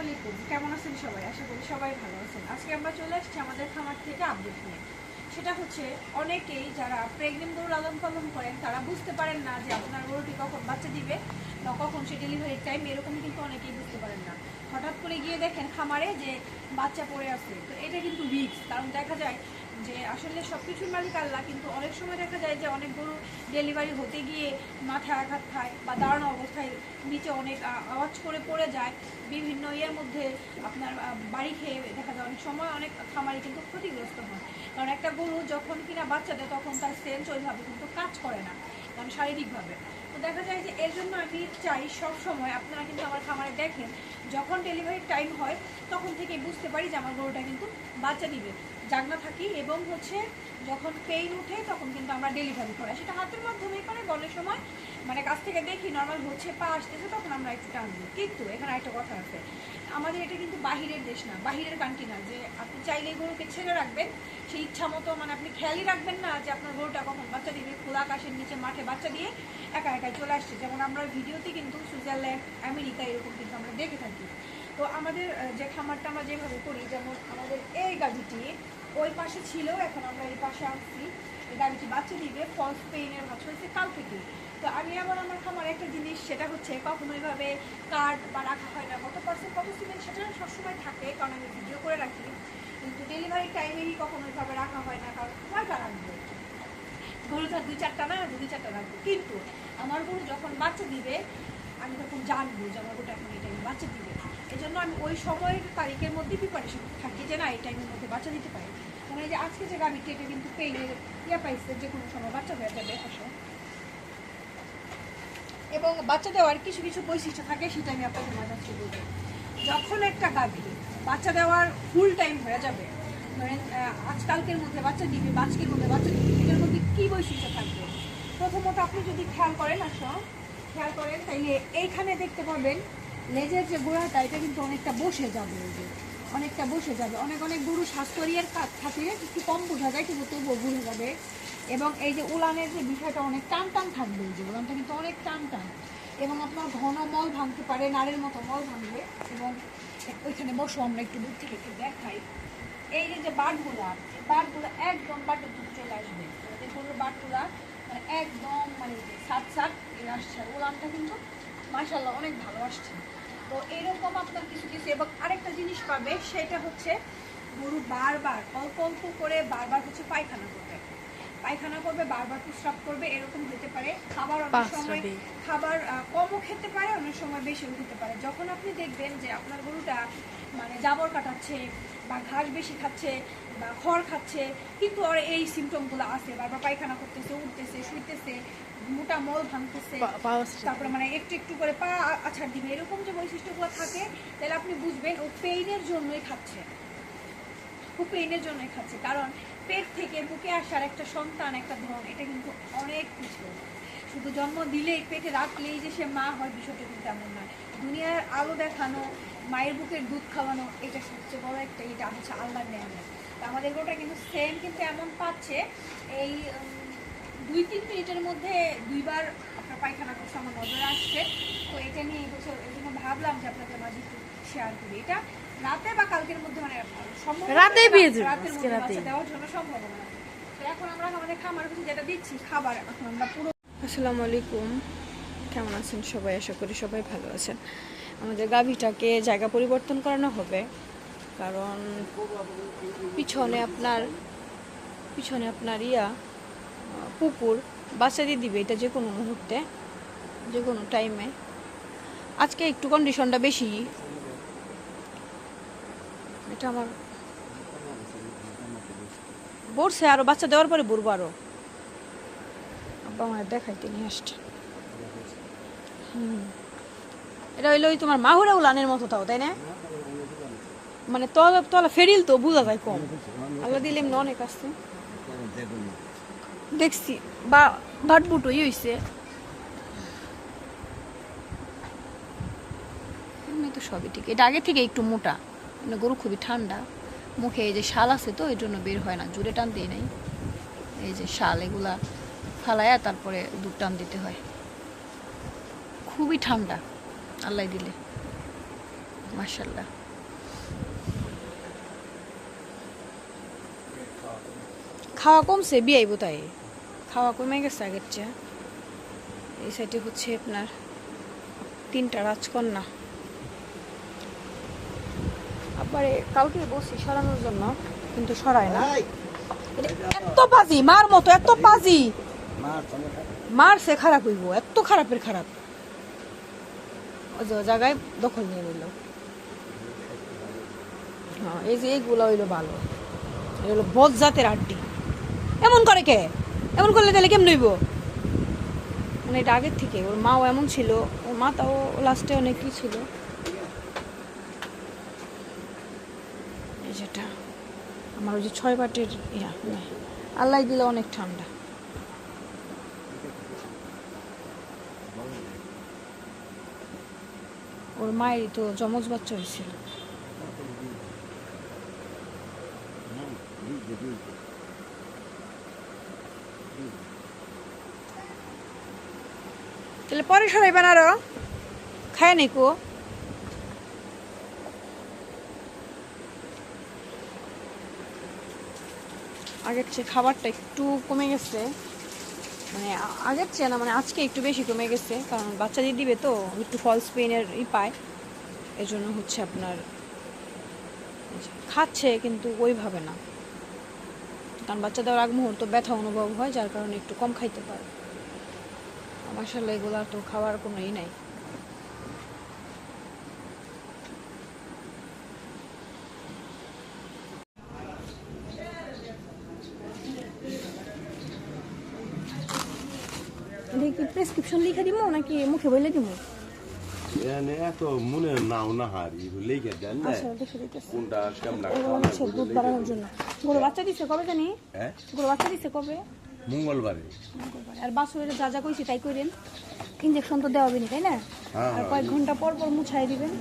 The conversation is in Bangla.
আলাইকুম কেমন আছেন সবাই? আশা করি সবাই ভালো আছেন। আজকে আমরা চলে আসছি আমাদের খামার থেকে আপডেট নিয়ে। সেটা হচ্ছে, অনেকেই যারা প্রেগনেন্ট গরু লালন পালন করেন, তারা বুঝতে পারেন না যে আপনার গরুটি কখন বাচ্চা দিবে বা কখন সে ডেলিভারির টাইম এরকম কিন্তু অনেকেই বুঝতে পারেন না। হঠাৎ করে গিয়ে দেখেন খামারে যে বাচ্চা পড়ে আছে। তো এটা কিন্তু রিক্স কারণ দেখা যায় যে আসলে সব কিছুর মালিক আল্লাহ, কিন্তু অনেক সময় দেখা যায় যে অনেক গরু ডেলিভারি হতে গিয়ে মাথায় আঘাত খায় বা দাঁড়ানো অবস্থায় নিচে অনেক আওয়াজ করে পড়ে যায়। বিভিন্ন ইয়ের মধ্যে আপনার বাড়ি খেয়ে দেখা যায় অনেক সময় অনেক খামারি কিন্তু ক্ষতিগ্রস্ত হয়। কারণ একটা গরু যখন কিনা বাচ্চা দেয়, তখন তার সেন্স ওইভাবে কিন্তু কাজ করে না কারণ শারীরিকভাবে। তো দেখা যায় যে এর জন্য আমি চাই সব সময়, আপনারা কিন্তু আমার খামারে দেখেন, যখন ডেলিভারির টাইম হয়, তখন থেকে বুঝতে পারি যে আমার গরুটা কিন্তু বাচ্চা দিবে। জাগনা থাকি এবং হচ্ছে যখন পেইন উঠে, তখন কিন্তু আমরা ডেলিভারি করাই। সেটা হাতের মাধ্যমেই করে বলের সময়। মানে কাছ থেকে দেখি নর্মাল হচ্ছে, পা আসতেছে, তখন আমরা একটু টান দিই। কিন্তু এখানে একটা কথা আছে, আমাদের এটা কিন্তু বাহিরের দেশ না, বাহিরের কান্ট্রি না, যে আপনি চাইলে গরুকে ছেড়ে রাখবেন। সেই ইচ্ছা মতো মানে আপনি খেয়ালই রাখবেন না যে আপনার গরুটা কখন বাচ্চা দিবে, খোলা আকাশের নিচে মাঠে বাচ্চা দিয়ে একা একাই চলে আসছে। যেমন আমরা ভিডিওতে কিন্তু সুইজারল্যান্ড, আমেরিকা এরকম কিন্তু আমরা দেখে থাকি। তো আমাদের যে খামারটা আমরা যেভাবে করি, যেমন আমাদের এই গাড়িটি, ওই পাশে ছিল এখন আমরা এই পাশে আসছি এই গাড়িটি বাচ্চা দিবে ফলস পেইনের বাচ্চা হয়েছে কাল থেকে তো আমি আবার আমার খামার একটা জিনিস, সেটা হচ্ছে কখনো এইভাবে কার্ড বা রাখা হয় না। কত পার্সেন্ট কত সিমেন্ট সেটা সবসময় থাকে, কারণ আমি ভিডিও করে রাখি। কিন্তু ডেলিভারি টাইমেই কখনো ওইভাবে রাখা হয় না কারণ কয়টা রাখব গরু তো আর দুই চারটা না, দুই চারটা রাখব কিন্তু আমার গরু যখন বাচ্চা দিবে, আমি তখন জানব যে আমার গরুটা এখন এই টাইমে বাচ্চা দিবে। এই জন্য আমি ওই সময়ের তারিখের মধ্যে প্রিপারেশন থাকি যে না, এই টাইমের মধ্যে বাচ্চা দিতে পারি। মানে যে আজকে যে গাড়ি কেটে কিন্তু পেয়ে ইয়া পাইছে যে কোনো সময় বাচ্চা হয়ে যাবে, আসো। এবং বাচ্চা দেওয়ার কিছু কিছু বৈশিষ্ট্য থাকে, সেটা আমি আপনাদের মাঝে বলব। যখন একটা গাভী বাচ্চা দেওয়ার ফুল টাইম হয়ে যাবে, ধরেন আজকালকের মধ্যে বাচ্চা দিবে, আজকের মধ্যে বাচ্চা দিবে, এটার মধ্যে কী বৈশিষ্ট্য থাকবে? প্রথমত আপনি যদি খেয়াল করেন আসো খেয়াল করেন, তাইলে এইখানে দেখতে পাবেন, লেজের যে গোড়াটা, এটা কিন্তু অনেকটা বসে যাবে যে, অনেকটা বসে যাবে। অনেক অনেক গরু স্বাস্থ্যরিয়ার খাতিরে একটু কম বোঝা যায়, কিন্তু তবুও বুঝে যাবে। এবং এই যে উলানের যে বিষয়টা, অনেক টান টান থাকবে এই যে, উলানটা কিন্তু অনেক টান টান। এবং আপনার ঘন মল ভাঙতে পারে, নারের মতো মল ভাঙবে, এবং ওইখানে বসো, আমরা একটু দূর থেকে একটু দেখাই। এই যে যে আছে বাটগুলো একদম বাটের দুধ চলে আসবে। দেখুন গরুর বাটগুলা মানে একদম মানে সাত সাত এর আসছে। আর উলানটা কিন্তু মাসাল্লাহ অনেক ভালো আসছে। তো এরকম আপনার কিছু কিছু, এবং আরেকটা জিনিস পাবে, সেটা হচ্ছে গরু বারবার, অল্প অল্প করে বারবার হচ্ছে পায়খানা করবে। পায়খানা করবে বারবার প্রস্রাব করবে এরকম হতে পারে। খাবার অনেক সময় খাবার কমও খেতে পারে অনেক সময় বেশিও খেতে পারে। যখন আপনি দেখবেন যে আপনার গরুটা মানে জাবর কাটাচ্ছে বা ঘাস বেশি খাচ্ছে বা খড় খাচ্ছে কিন্তু ওর এই সিমটমগুলো আছে বারবার পায়খানা করতেছে উঠতেছে শুইতেছে মোটা মল ভাঙতেছে তারপরে মানে একটু একটু করে পা আছাড় দিবে এরকম যে বৈশিষ্ট্যগুলো থাকে তাহলে আপনি বুঝবেন ও পেইনের জন্যই খাচ্ছে। খুব পেইনের জন্যই খাচ্ছে কারণ পেট থেকে বুকে আসার একটা সন্তান, একটা ধন এটা কিন্তু অনেক কিছু। শুধু জন্ম দিলেই, পেটে রাখলেই যে সে মা হয়, বিষয়টা কিন্তু এমন নয়। দুনিয়ার আলো দেখানো, মায়ের বুকের দুধ খাওয়ানো, এটা সবচেয়ে বড় একটা এটা হচ্ছে আল্লাহর তা আমাদের গোটা কিন্তু সেম কিন্তু এমন পাচ্ছে, এই দুই তিন মিনিটের মধ্যে দুইবার আপনার পায়খানা করছে, আমার নজরে আসছে। তো এটা নিয়ে এই বছর এই জন্য ভাবলাম যে আপনাদের মাঝে একটু শেয়ার করি। এটা রাতে বা কালকের মধ্যে মানে সম্ভব রাতেই পেয়ে যাবে, আজকে মধ্যে রাতেই। বাচ্চা দেওয়ার জন্য সম্ভাবনা আছে। এখন আমরা আমাদের খামার কাছে যেটা দিচ্ছি খাবার এখন আমরা পুরো আসসালামু আলাইকুম। কেমন আছেন সবাই? আশা করি সবাই ভালো আছেন। আমাদের গাভীটাকে জায়গা পরিবর্তন করানো হবে। কারণ পিছনে আপনার পিছনে আপনার ইয়া পুকুর বাচ্চা দিয়ে দিবে এটা যে কোনো মুহূর্তে যে কোনো টাইমে আজকে একটু কন্ডিশনটা বেশি এটা আমার বলছে আরও বাচ্চা দেওয়ার পরে বুড়বো আরও আব্বা আমার দেখাইতে নিয়ে আসছে। হুম। এটা হইল ওই তোমার মাহুরা উলানের মতো তাও, তাই না? মানে তলা তলা ফেরিল তো, বোঝা যায় কম। আল্লাহ দিলে এমনি অনেক আসছে দেখছি, বা ওই হইছে। এমনি তো সবই ঠিক। এটা আগে থেকে একটু মোটা। গরু খুবই ঠান্ডা। মুখে এই যে শাল আছে তো এই জন্য বের হয় না। জুড়ে টান দিই নাই। এই যে শাল, এগুলা ফালায়া তারপরে দুধ টান দিতে হয়। খুবই ঠান্ডা, আল্লাহ দিলে। মাশাল্লাহ খাওয়া কমছে, বিয়াইব তাই। খাওয়া কমে গেছে আগের চেয়ে। এই সাইডে হচ্ছে আপনার তিনটা রাজকন্যা। আবার কালকে বসি সরানোর জন্য কিন্তু সরায় না। এত বাজি মার মতো এত বাজি। মারছে খারাপ হইব এত খারাপের খারাপ। জায়গায় দখল নিয়ে নিল। হ্যাঁ এই যে এইগুলো হইল ভালো। এগুলো বদ জাতের আড্ডি। এমন করে কে? এমন করলে তাহলে কেমন হইব? মানে এটা আগের থেকে ওর মাও এমন ছিল ওর মা তাও লাস্টে অনেক কি ছিল এই যেটা। আমার ওই যে ছয় বাটের ইয়া মানে আল্লাহ দিলে অনেক ঠান্ডা। ওর মায়েরই তো যমজ বাচ্চা হয়েছিল। তাহলে পরে সরাইবেন আরও খায় নাই আগের চেয়ে খাবারটা একটু কমে গেছে। মানে আগের চেয়ে না মানে আজকে একটু বেশি কমে গেছে, কারণ বাচ্চা দিয়ে দিবে তো, একটু ফলস পেনের ই পায়। এই জন্য হচ্ছে আপনার খাচ্ছে কিন্তু ওইভাবে না। কারণ বাচ্চা দেওয়ার আগ মুহূর্ত ব্যথা অনুভব হয়, যার কারণে একটু কম খাইতে পারে। মাসাল্লাহ এগুলো তো খাওয়ার কোনো ই নাই এটা কি প্রেসক্রিপশন লিখে দিব নাকি মুখে বলে দিব এনে এত মনে নাও না হারি লেগে দেন না। আচ্ছা দেখে দিতেছি। কোনটা কেমন এগুলো দুধ বাড়ানোর জন্য। গরু বাচ্চা দিচ্ছে কবে জানি? হ্যাঁ? গরু বাচ্চা কবে? মঙ্গলবারে। মঙ্গলবার। আর বাসুরের যা যা কইছি তাই করেন ইঞ্জেকশন তো দেওয়া হবেনি তাই না? হ্যাঁ, আর হ্যাঁ। কয়েক ঘণ্টা পর পর মুছাই দিবেন।